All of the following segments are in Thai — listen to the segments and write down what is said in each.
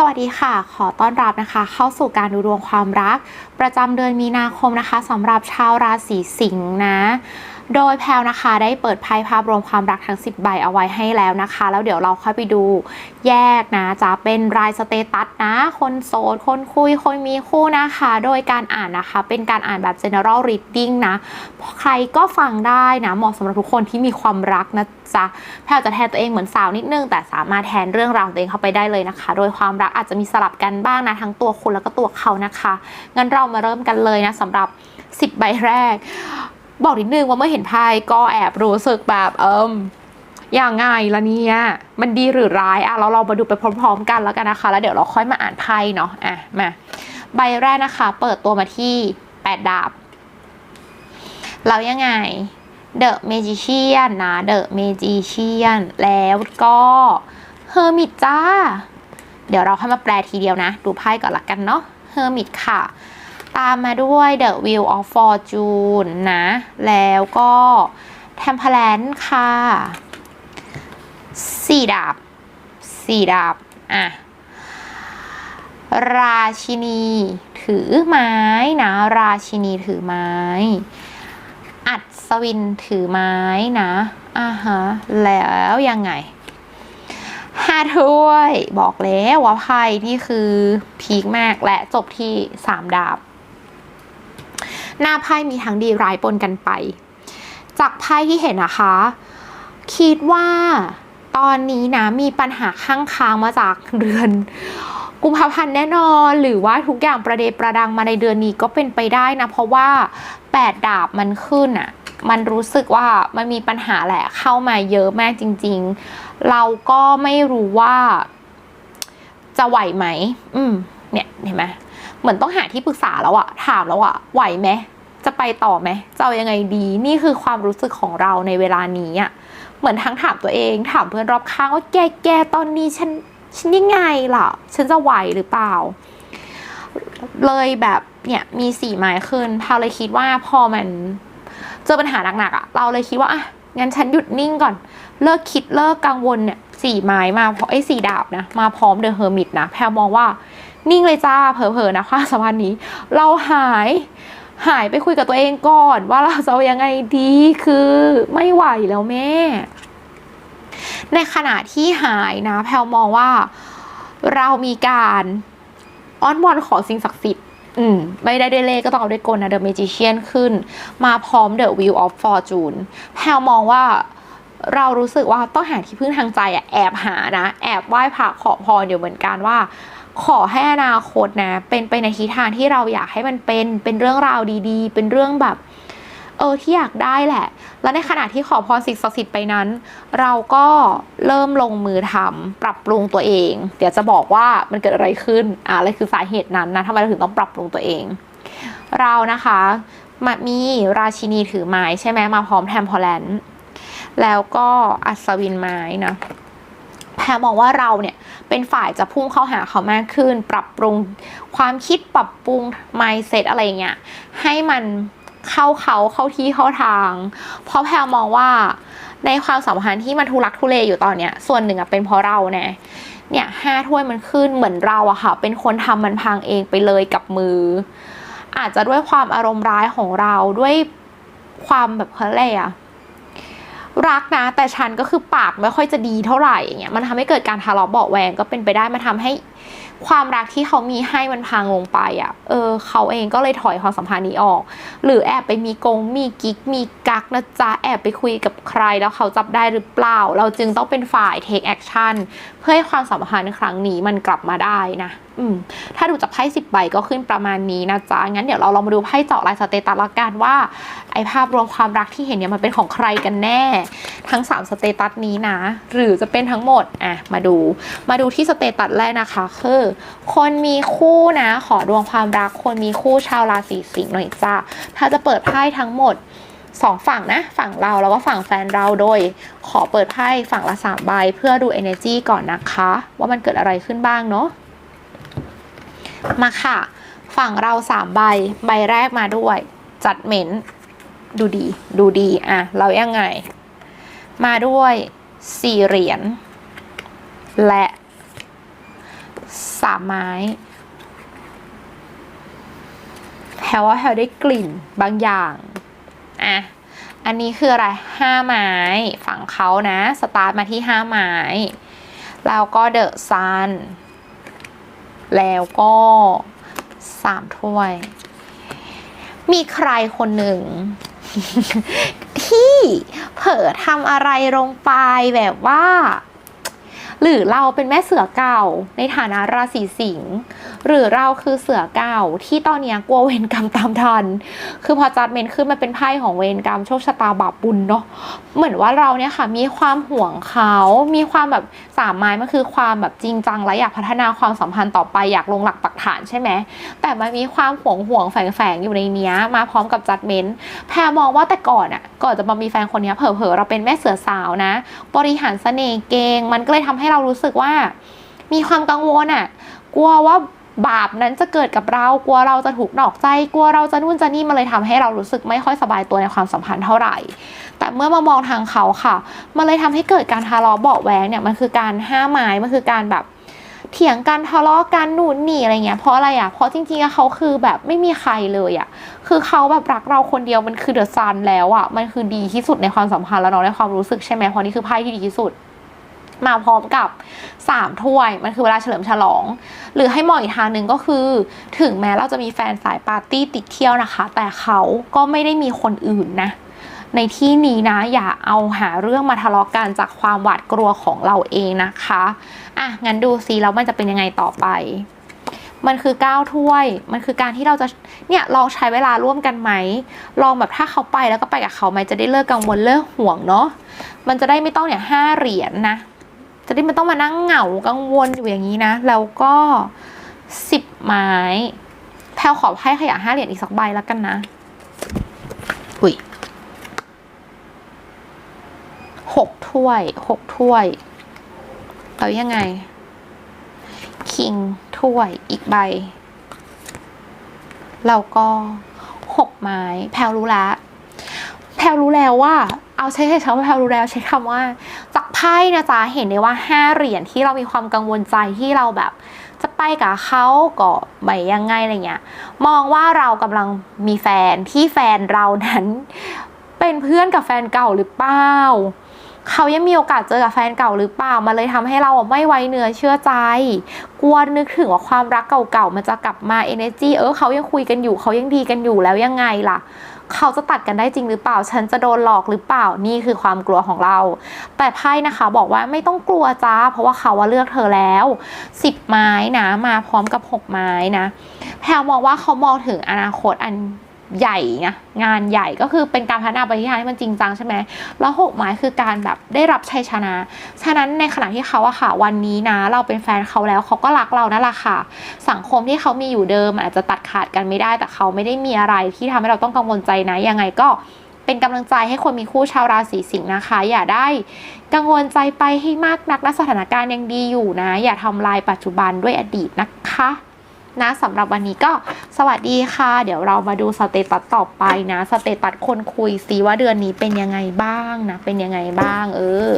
สวัสดีค่ะ ขอต้อนรับนะคะ เข้าสู่การดูดวงความรัก ประจำเดือนมีนาคมนะคะสำหรับชาวราศีสิงห์นะ โดยแพลวนะคะได้เปิดไพ่ภาพรวมความรักทั้ง 10 ใบเอาไว้ให้แล้วนะคะ แล้วเดี๋ยวเราค่อยไปดูแยกนะจะเป็นรายสเตตัสนะ คนโสด คนคุย คนมีคู่นะคะ โดยการอ่านนะคะ เป็นการอ่านแบบ general reading นะ ใครก็ฟังได้นะ เหมาะสำหรับทุกคนที่มีความรักนะจ๊ะแพลวจะแทนตัวเองเหมือนสาวนิดนึง แต่สามารถแทนเรื่องราวของตัวเองเข้าไปได้เลยนะคะ โดยความรักอาจจะมีสลับกันบ้างนะทั้งตัวคุณแล้วก็ตัวเขานะคะงั้นเรามาเริ่มกันเลยนะสำหรับ 10 ใบแรก บอกนิดนึงว่าเมื่อเห็นไพ่ก็แอบรู้สึกแบบเอิมอย่างไงละเนี่ยมันดีหรือร้ายอะเราเรามาดูไปพร้อมๆกันแล้วกันนะคะ แล้วเดี๋ยวเราค่อยมาอ่านไพ่เนาะอะมาใบแรกนะคะ เปิดตัวมาที่8ดาบเรายังไง The Magician นะ The Magician แล้วก็เฮอร์มิตจ้า เดี๋ยวเราค่อยมาแปลทีเดียวนะ ดูไพ่ก่อนละกันเนาะเฮอร์มิตค่ะ ตามมาด้วย The Wheel of Fortune นะ แล้วก็ Temperance ค่ะสี่ดาบสี่ดาบ อะ ราชินีถือไม้นะ ราชินีถือไม้ อัศวินถือไม้นะอ่าฮะแล้วยังไงห้าถ้วย บอกแล้วว่าไพ่ที่คือพีคมากและจบที่สามดาบ หน้าไพ่มีทั้งดีร้ายปนกันไป จากไพ่ที่เห็นนะคะ คิดว่าตอนนี้นะมีปัญหาข้างค้างมาจากเดือนกุมภาพันธ์แน่นอนหรือว่าทุกอย่างประเดประดังมาในเดือนนี้ก็เป็นไปได้นะ เพราะว่าแปดดาบมันขึ้นอะ่ะมันรู้สึกว่ามันมีปัญหาแหละเข้ามาเยอะมากจริง ๆ เราก็ไม่รู้ว่า จะไหวไหม อืม เนี่ยเห็นไหม เหมือนต้องหาที่ปรึกษาแล้วอะถามแล้วอะไหวไหมจะไปต่อไหมจะเอายังไงดี นี่คือความรู้สึกของเราในเวลานี้อะเหมือนทั้งถามตัวเอง ถามเพื่อนรอบข้างว่าแกแกตอนนี้ฉันฉันยังไงล่ะ ฉันจะไหวหรือเปล่า เลยแบบเนี่ยมีสี่ไม้ขึ้นพาเลยคิดว่าพอมันเจอปัญหาหนักๆอะเราเลยคิดว่าอะงั้นฉันหยุดนิ่งก่อน เลิกคิดเลิกกังวลเนี่ยสี่ไม้มาเพราะไอ้สี่ดาบนะมาพร้อมเดอะเฮอร์มิตนะแพลมองว่า นิ่งเลยจ้าเผลอๆนะความสัมพันธ์นี้ เราหายหายไปคุยกับตัวเองก่อน ว่าเราจะยังไงดีคือไม่ไหวแล้วแม่ ในขณะที่หายนะ แพลมองว่าเรามีการอ้อนวอนขอสิ่งศักดิ์สิทธิ์อืมไม่ได้ด้วยเลขก็ต้องเอาด้วยกลนะ The Magician ขึ้น มาพร้อม The Wheel of Fortune แพลมองว่าเรารู้สึกว่าต้องหาที่พึ่งทางใจอะแอบหานะ แอบไหว้พระขอพรอยู่เหมือนกันว่า ขอให้อนาคตนะ เป็นไปในทิศทางที่เราอยากให้มันเป็น เป็นเรื่องราวดีๆ เป็นเรื่องแบบ เออที่อยากได้แหละ แล้วในขณะที่ขอพรสิ่งศักดิ์สิทธิ์ไปนั้น เราก็เริ่มลงมือทำปรับปรุงตัวเอง เดี๋ยวจะบอกว่ามันเกิดอะไรขึ้นอ่าอะไรคือสาเหตุนั้นนะทำไมเราถึงต้องปรับปรุงตัวเอง เรานะคะมามีราชินีถือไม้ใช่ไหมมาพร้อมแทมพอแลนแล้วก็อัศวินไม้นะ แพรมองว่าเราเนี่ยเป็นฝ่ายจะพุ่งเข้าหาเขามากขึ้น ปรับปรุงความคิดปรับปรุง mindset อะไรเงี้ยให้มันเข้าเขาเข้าที่เข้าทาง เพราะแพรมองว่าในความสัมพันธ์ที่มันทุลักทุเลอยู่ตอนเนี้ยส่วนหนึ่งอะเป็นเพราะเราแน่เนี่ยห้าถ้วยมันขึ้นเหมือนเราอะค่ะ เป็นคนทำมันพังเองไปเลยกับมือ อาจจะด้วยความอารมณ์ร้ายของเราด้วยความแบบเขาเรียกอะ รักนะ แต่ฉันก็คือปากไม่ค่อยจะดีเท่าไหร่อย่างเงี้ยมันทำให้เกิดการทะเลาะเบาแวงก็เป็นไปได้มาทำให้ ความรักที่เขามีให้มันพังลงไปอะ่ะ เออ เขาเองก็เลยถอยความสัมพันธ์นี้ออก หรือแอบไปมีกง มีกิ๊ก มีกักนะจ๊ะ แอบไปคุยกับใครแล้วเขาจับได้หรือเปล่า เราจึงต้องเป็นฝ่าย take action เพื่อให้ความสัมพันธ์ครั้งนี้มันกลับมาได้นะ อืม ถ้าดูจากไพ่สิบใบก็ขึ้นประมาณนี้นะจ๊ะ งั้นเดี๋ยวเราลองมาดูไพ่เจาะลายสเตตัสละกันว่า ไอภาพรวมความรักที่เห็นเนี่ยมันเป็นของใครกันแน่ ทั้ง3สเตตัสนี้นะ หรือจะเป็นทั้งหมด อะ มาดู มาดูที่สเตตัสแรกนะคะ คือคนมีคู่นะ ขอดวงความรัก คนมีคู่ชาวราศีสิงห์หน่อยจ้าถ้าจะเปิดไพ่ทั้งหมดสองฝั่งนะ ฝั่งเราแล้วก็ฝั่งแฟนเราโดย ขอเปิดไพ่ฝั่งละสามใบเพื่อดู energy ก่อนนะคะ ว่ามันเกิดอะไรขึ้นบ้างเนาะมาค่ะ ฝั่งเราสามใบใบแรกมาด้วย จัดเหม็นดูดี ดูดีอะเรายังไง มาด้วยสี่เหรียญและ สามไม้แพลว่าแพลได้กลิ่นบางอย่างอะอันนี้คืออะไรห้าไม้ฝั่งเขานะสตาร์ทมาที่ห้าไม้แล้วก็เดอะซันแล้วก็สามถ้วย มีใครคนหนึ่ง ที่เผลอทำอะไรลงไปแบบว่า หรือเราเป็นแม่เสือเก่าในฐานะราศีสิงห์หรือเราคือเสือเก่าที่ตอนนี้กลัวเวรกรรมตามทัน คือพอจัดเมนขึ้นมาเป็นไพ่ของเวรกรรมโชคชะตาบาปบุญเนาะเหมือนว่าเราเนี่ยค่ะมีความห่วงเขา มีความแบบสามไม้มันคือความแบบจริงจังและอยากพัฒนาความสัมพันธ์ต่อไปอยากลงหลักปักฐานใช่ไหมแต่มันมีความห่วงห่วงแฝงๆอยู่ในเนี้ยมาพร้อมกับจัดเมนแพรมองว่าแต่ก่อนอะก่อนจะมามีแฟนคนนี้เผลอๆเราเป็นแม่เสือสาวนะ บริหารเสน่ห์เก่งมันก็เลยทำให้เรารู้สึกว่า มีความกังวลอะกลัวว่าบาปนั้นจะเกิดกับเรา กลัวเราจะถูกนอกใจ กลัวเราจะนู่นจะนี่มันเลยทำให้เรารู้สึกไม่ค่อยสบายตัวในความสัมพันธ์เท่าไหร่ แต่เมื่อมามองทางเขาค่ะ มันเลยทำให้เกิดการทะเลาะเบาะแวงเนี่ยมันคือการห้ามไม้มันคือการแบบเถียงกันทะเลาะกันหนุนหนีอะไรเงี้ยเพราะอะไรอะเพราะจริงๆเขาคือแบบไม่มีใครเลยอะคือเขาแบบรักเราคนเดียวมันคือเดอะซันแล้วอะมันคือดีที่สุดในความสัมพันธ์แล้วเนาะในความรู้สึกใช่ไหมเพราะนี่คือไพ่ที่ดีที่สุด มาพร้อมกับสามถ้วย มันคือเวลาเฉลิมฉลอง หรือให้มองอีกทางหนึ่งก็คือ ถึงแม้เราจะมีแฟนสายปาร์ตี้ติดเที่ยวนะคะ แต่เขาก็ไม่ได้มีคนอื่นนะในที่นี้นะอย่าเอาหาเรื่องมาทะเลาะกันจากความหวาดกลัวของเราเองนะคะอะงั้นดูซิแล้วมันจะเป็นยังไงต่อไป มันคือก้าวถ้วย มันคือการที่เราจะเนี่ยลองใช้เวลาร่วมกันไหมลองแบบถ้าเขาไปแล้วก็ไปกับเขาไหมจะได้เลิกกังวลเลิกห่วงเนาะมันจะได้ไม่ต้องเนี่ยห้าเหรียญนะ จะได้ไม่ต้องมานั่งเหงากังวลอยู่อย่างนี้นะ แล้วก็สิบไม้แพลวขอให้ขยะห้าเหรียญอีกสักใบแล้วกันนะอุ้ยหกถ้วยหกถ้วยแล้วยังไง คิงถ้วยอีกใบ แล้วก็หกไม้ แพลวรู้แล้ว แพลวรู้แล้วว่า เอาใช้ใช้คำว่าแพลรู้แล้วใช้คำว่าจากไพ่นะจ๊ะเห็นได้ว่าห้าเหรียญที่เรามีความกังวลใจที่เราแบบ จะไปกับเขาก็ไม่ยังไงอะไรเงี้ยมองว่าเรากำลังมีแฟนที่แฟนเรานั้น เป็นเพื่อนกับแฟนเก่าหรือเปล่าเขายังมีโอกาสเจอกับแฟนเก่าหรือเปล่า มันเลยทำให้เราไม่ไว้เนื้อเชื่อใจ กลัวนึกถึงว่าความรักเก่าๆ มันจะกลับมา energy เออเขายังคุยกันอยู่ เขายังดีกันอยู่แล้วยังไงล่ะ เขาจะตัดกันได้จริงหรือเปล่า ฉันจะโดนหลอกหรือเปล่า นี่คือความกลัวของเรา แต่ไพ่นะคะบอกว่าไม่ต้องกลัวจ้า เพราะว่าเขาว่าเลือกเธอแล้วสิบไม้นะ มาพร้อมกับหกไม้นะ แพลมองว่าเขามองถึงอนาคตอัน ใหญ่นะงานใหญ่ก็คือเป็นการพัฒนาไปที่ทางให้มันจริงจังใช่ไหมแล้วหกไม้คือการแบบได้รับชัยชนะ ฉะนั้นในขณะที่เขาอะค่ะ วันนี้นะ เราเป็นแฟนเขาแล้วเขาก็รักเรานั่นแหละค่ะ สังคมที่เขามีอยู่เดิมอาจจะตัดขาดกันไม่ได้ แต่เขาไม่ได้มีอะไรที่ทำให้เราต้องกังวลใจนะยังไงก็เป็นกำลังใจให้คนมีคู่ชาวราศีสิงห์นะคะ อย่าได้กังวลใจไปให้มากนักและสถานการณ์ยังดีอยู่นะ อย่าทำลายปัจจุบันด้วยอดีตนะคะ นะสำหรับวันนี้ก็สวัสดีค่ะ เดี๋ยวเรามาดูสเตตัสต่อไปนะสเตตัสคนคุยซิว่าเดือนนี้เป็นยังไงบ้างนะ เป็นยังไงบ้าง เออ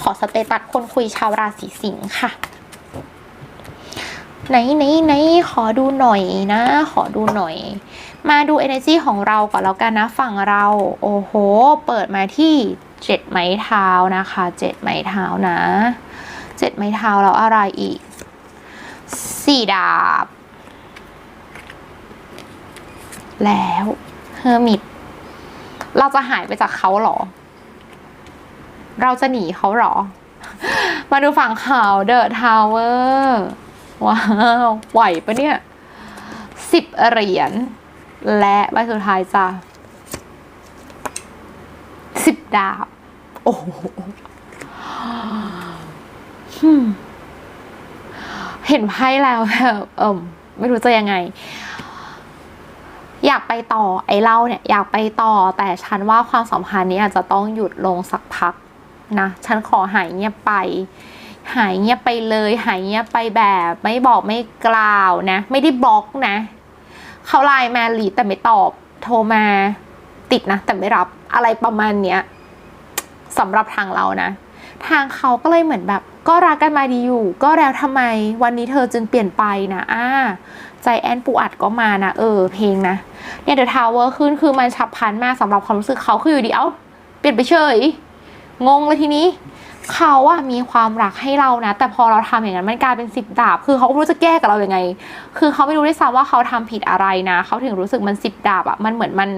ขอสเตตัสคนคุยชาวราศีสิงห์ค่ะไหนไหนไหนขอดูหน่อยนะ ขอดูหน่อย มาดู energy ของเราก่อนแล้วกันนะฝั่งเรา โอ้โห เปิดมาที่เจ็ดไม้เท้านะคะเจ็ดไม้เท้านะเจ็ดไม้เท้าแล้วอะไรอีก สี่ดาบ แล้วเฮอร์มิตเราจะหายไปจากเขาหรอ เราจะหนีเขาหรอ มาดูฝั่งข่าวเดอะทาวเวอร์ว้าวไหวปะเนี่ยสิบเหรียญและใบสุดท้ายจ้ะสิบดาบ โอ้โห เห็นไพ่แล้วแบบเออไม่รู้จะยังไง อยากไปต่อไอ้เราเนี่ย อยากไปต่อแต่ฉันว่าความสัมพันธ์นี้อาจจะต้องหยุดลงสักพักนะฉันขอหายเงียบไป หายเงียบไปเลย หายเงียบไปแบบ ไม่บอกไม่กล่าวนะ ไม่ได้บล็อกนะเขาไลน์มาหลีแต่ไม่ตอบโทรมาติดนะ แต่ไม่รับอะไรประมาณเนี้ยสำหรับทางเรานะ ทางเขาก็เลยเหมือนแบบ ก็รักกันมาดีอยู่ ก็แล้วทำไมวันนี้เธอจึงเปลี่ยนไปนะอ่าใจแอนปูอัดก็มานะ เออ เพลงนะ เนี่ยเดอะทาวเวอร์ขึ้นคือมันฉับพลันมากสำหรับความรู้สึกเขาคืออยู่ดีเอ้าเปลี่ยนไปเฉยงงเลยทีนี้เขาอะมีความรักให้เรานะ แต่พอเราทำอย่างนั้นมันกลายเป็นสิบดาบ คือเขาไม่รู้จะแก้กับเราอยัางไง คือเขาไม่รู้ด้วยซ้ำว่าเขาทำผิดอะไรนะ เขาถึงรู้สึกมันสิบดาบอะมันเหมือนมัน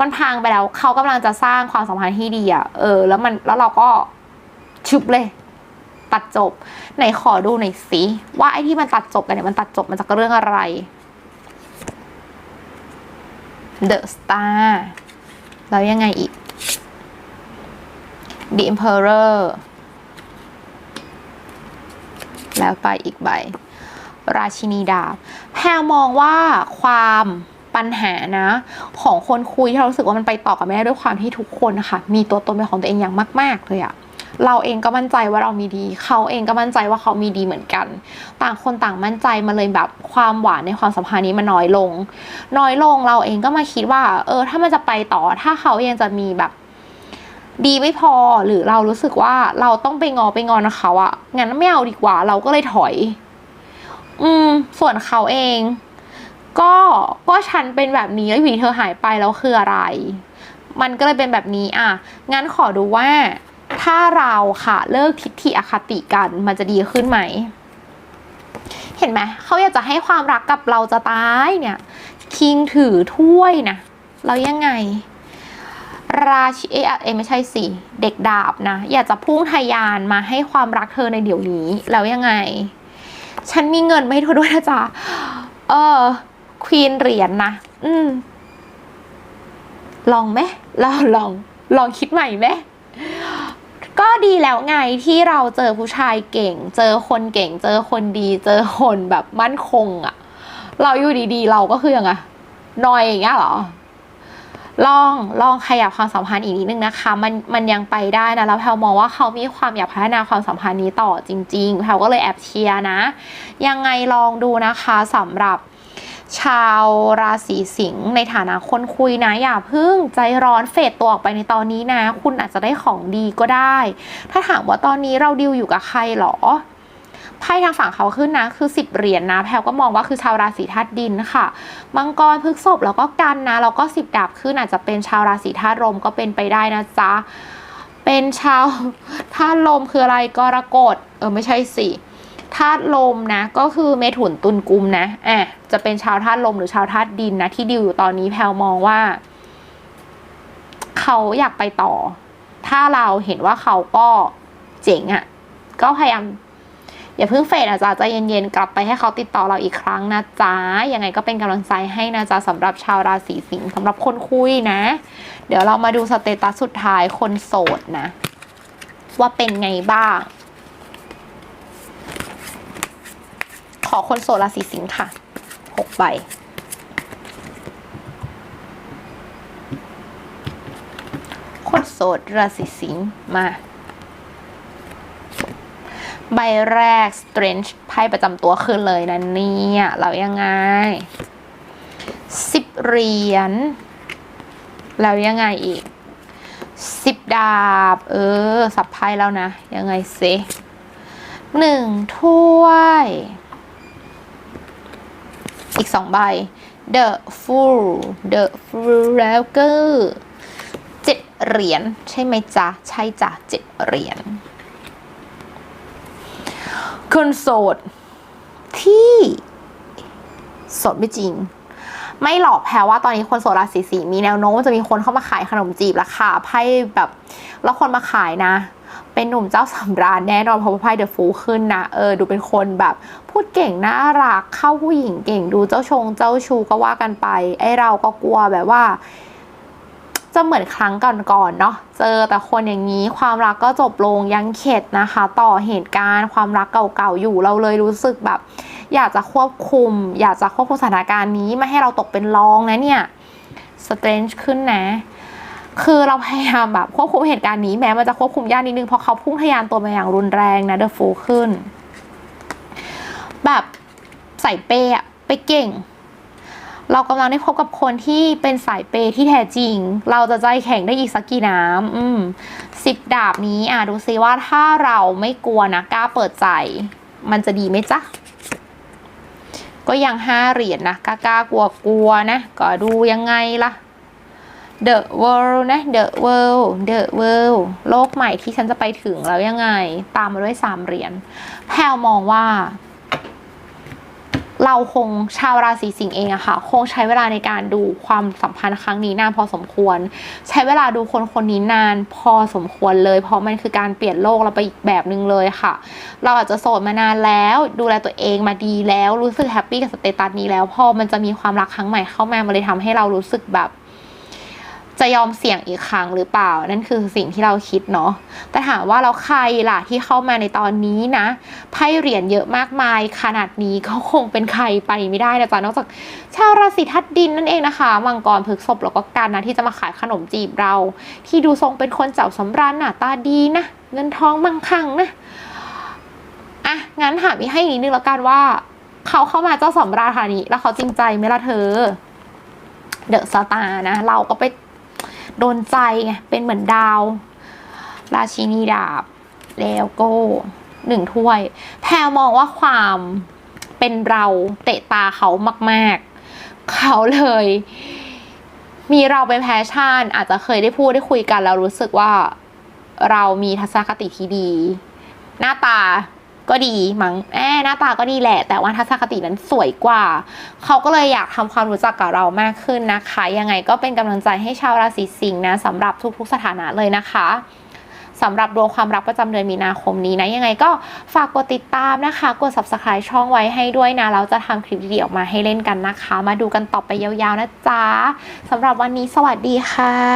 มันพังไปแล้วเขากำลังจะสร้างความสัมพันธ์ที่ดีอะเออ แล้วมันแล้วเราก็ชุบเลย ตัดจบ ไหนขอดูหน่อยสิว่าไอ้ที่มันตัดจบกันเนี่ยมันตัดจบมาจากเรื่องอะไร The Star แล้วยังไงอีก The Emperor แล้วไปอีกใบ ราชินีดาบแพรมองว่าความ ปัญหานะ ของคนคุยที่เรารู้สึกว่ามันไปต่อกันไม่ได้ด้วยความที่ทุกคนนะคะมีตัวตนเป็นของตัวเองอย่างมาก ๆ เลยอะเราเองก็มั่นใจว่าเรามีดี เขาเองก็มั่นใจว่าเขามีดีเหมือนกัน ต่างคนต่างมั่นใจมาเลยแบบความหวานในความสัมพันธ์นี้มันน้อยลง น้อยลงเราเองก็มาคิดว่า เออ ถ้ามันจะไปต่อ ถ้าเขายังจะมีแบบดีไม่พอหรือเรารู้สึกว่าเราต้องไปงอไปงอนเขาอะงั้นไม่เอาดีกว่า เราก็เลยถอย อืม ส่วนเขาเอง ก็ก็ฉันเป็นแบบนี้แล้วอยู่ดีเธอหายไปแล้วคืออะไร มันก็เลยเป็นแบบนี้อะงั้นขอดูว่า ถ้าเราค่ะเลิกทิฏฐิอคติกันมันจะดีขึ้นไหม เห็นไหมเขาอยากจะให้ความรักกับเราจะตายเนี่ย คิงถือถ้วยนะแล้วยังไง ราชิเอะเอไม่ใช่สิเด็กดาบนะ อยากจะพุ่งทะยานมาให้ความรักเธอในเดี๋ยวนี้ แล้วยังไง ฉันมีเงินไม่เธอด้วยนะจ๊ะเออ ควีนเหรียญนะอืม ลองไหมลองลอง ลองคิดใหม่ไหมก็ดีแล้วไงที่เราเจอผู้ชายเก่ง เจอคนเก่ง เจอคนดี เจอคนแบบมั่นคงอะเราอยู่ดีๆ เราก็คือยังไงนอยอย่างเงี้ยหรอ ลองลองขยับความสัมพันธ์อีกนิดนึงนะคะ มันมันยังไปได้นะแล้วแพลมองว่าเขามีความอยากพัฒนาความสัมพันธ์นี้ต่อจริง ๆแพลก็เลยแอบเชียร์นะ ยังไงลองดูนะคะสำหรับ ชาวราศีสิงห์ในฐานะคนคุยนะอย่าพึ่งใจร้อนเฟดตัวออกไปในตอนนี้นะ คุณอาจจะได้ของดีก็ได้ ถ้าถามว่าตอนนี้เราดิวอยู่กับใครหรอไพ่ทางฝั่งเขาขึ้นนะ คือสิบเหรียญนะแพลวก็มองว่าคือชาวราศีธาตุดินค่ะ มังกรพฤกษภแล้วก็กันนะ แล้วก็สิบดาบขึ้นอาจจะเป็นชาวราศีธาตุลมก็เป็นไปได้นะจ๊ะ เป็นชาวธาตุลมคืออะไรกรกฎเออไม่ใช่สิ ธาตุลมนะก็คือเมถุนตุลกุมนะอะจะเป็นชาวธาตุลมหรือชาวธาตุดินนะที่ดิวอยู่ตอนนี้แพลมองว่า เขาอยากไปต่อ ถ้าเราเห็นว่าเขาก็เจ๋งอะ่ะ ก็พยายามอย่าเพิ่งเฟดนะจ๊ะใจเย็นๆ กลับไปให้เขาติดต่อเราอีกครั้งนะจ๊ะยังไงก็เป็นกำลังใจให้นะจ๊ะสำหรับชาวราศีสิงห์สำหรับคนคุยนะ เดี๋ยวเรามาดูสเตตัสสุดท้ายคนโสดนะ ว่าเป็นไงบ้าง ขอคนโสดราศีสิงห์ค่ะหกใบคนโสดราศีสิงห์มา ใบแรก Strange ไพ่ประจำตัวขึ้นเลยนะเนี่ยแล้วยังไงสิบเหรียญแล้วยังไงอีกสิบดาบ เออ สับไพ่แล้วนะ ยังไงเซหนึ่งถ้วย อีกสองใบ The Fool The Fool แล้วก็เจ็ดเหรียญใช่ไหมจ๊ะ ใช่จ้ะเจ็ดเหรียญคนโสดที่โสดไม่จริง ไม่หลอกแพรว่าตอนนี้คนโสดราศีสิงห์มีแนวโน้มจะมีคนเข้ามาขายขนมจีบราคาไพ่แบบ แล้วคนมาขายนะ เป็นหนุ่มเจ้าสำราญแน่นอนเพราะว่าไพ่เดอะฟูขึ้นนะเออดูเป็นคนแบบ พูดเก่งน่ารักเข้าผู้หญิงเก่งดูเจ้าชงเจ้าชูก็ว่ากันไป ไอเราก็กลัวแบบว่าจะเหมือนครั้งก่อนๆเนาะ เจอแต่คนอย่างนี้ความรักก็จบลงยังเข็ดนะคะ ต่อเหตุการณ์ความรักเก่าๆอยู่เราเลยรู้สึกแบบ อยากจะควบคุม อยากจะควบคุมสถานการณ์นี้ไม่ให้เราตกเป็นรองนะเนี่ยสเตรนจ์ขึ้นนะ คือเราพยายามแบบควบคุมเหตุการณ์นี้แม้มันจะควบคุมยากนิดนึงเพราะเขาพุ่งทะยานตัวมาอย่างรุนแรงนะเดอะฟูขึ้น แบบใส่เปย์อะไปเก่ง เรากำลังได้พบกับคนที่เป็นสายเปย์ที่แท้จริง เราจะใจแข็งได้อีกสักกี่น้ำอืมสิบดาบนี้อะดูซิว่าถ้าเราไม่กลัวนะกล้าเปิดใจ มันจะดีไหมจ๊ะก็ยังห้าเหรียญนะกล้ากลัวกลัวๆนะ ก็ดูยังไงล่ะ The World นะ The World The World โลกใหม่ที่ฉันจะไปถึงแล้วยังไง ตามมาด้วยสามเหรียญแพลมองว่า เราคงชาวราศีสิงห์เองอะค่ะ คงใช้เวลาในการดูความสัมพันธ์ครั้งนี้นานพอสมควร ใช้เวลาดูคนคนนี้นานพอสมควรเลย เพราะมันคือการเปลี่ยนโลกเราไปอีกแบบนึงเลยค่ะ เราอาจจะโสดมานานแล้ว ดูแลตัวเองมาดีแล้วรู้สึกแฮปปี้กับสเตตัสนี้แล้วพอมันจะมีความรักครั้งใหม่เข้ามามันเลยทำให้เรารู้สึกแบบ จะยอมเสี่ยงอีกครั้งหรือเปล่า นั่นคือสิ่งที่เราคิดเนาะแต่ถามว่าเราใครล่ะที่เข้ามาในตอนนี้นะไพ่เหรียญเยอะมากมาย ขนาดนี้ก็คงเป็นใครไปไม่ได้นะจ๊ะนอกจากชาวราศีทัดดินนั่นเองนะคะมังกรพฤกษภแล้วก็กันนะที่จะมาขายขนมจีบเรา ที่ดูทรงเป็นคนเจ้าสำราญหน้าตาดีนะเงินทองมั่งคั่งนะอะงั้นถามอีกให้นิดนึงแล้วกันว่าเขาเข้ามาเจ้าสำราญค่ะนี้ แล้วเขาจริงใจไหมล่ะเธอเดอะสตาร์นะ เราก็ไป โดนใจไงเป็นเหมือนดาว ราชินีดาบ แล้วก็หนึ่งถ้วย แพรมองว่าความเป็นเราเตะตาเขามาก ๆ เขาเลย มีเราเป็นแพชชั่น อาจจะเคยได้พูดได้คุยกันแล้วรู้สึกว่าเรามีทัศนคติที่ดี หน้าตา ก็ดีมั้งแอหน้าตาก็ดีแหละ แต่ว่าทัศนคตินั้นสวยกว่า เขาก็เลยอยากทำความรู้จักกับเรามากขึ้นนะคะ ยังไงก็เป็นกำลังใจให้ชาวราศีสิงห์นะสำหรับทุกๆสถานะเลยนะคะสำหรับดวงความรักประจำเดือนมีนาคมนี้นะ ยังไงก็ฝากกดติดตามนะคะ กด subscribe ช่องไว้ให้ด้วยนะ เราจะทำคลิปดีๆออกมาให้เล่นกันนะคะ มาดูกันต่อไปยาวๆนะจ๊ะสำหรับวันนี้สวัสดีค่ะ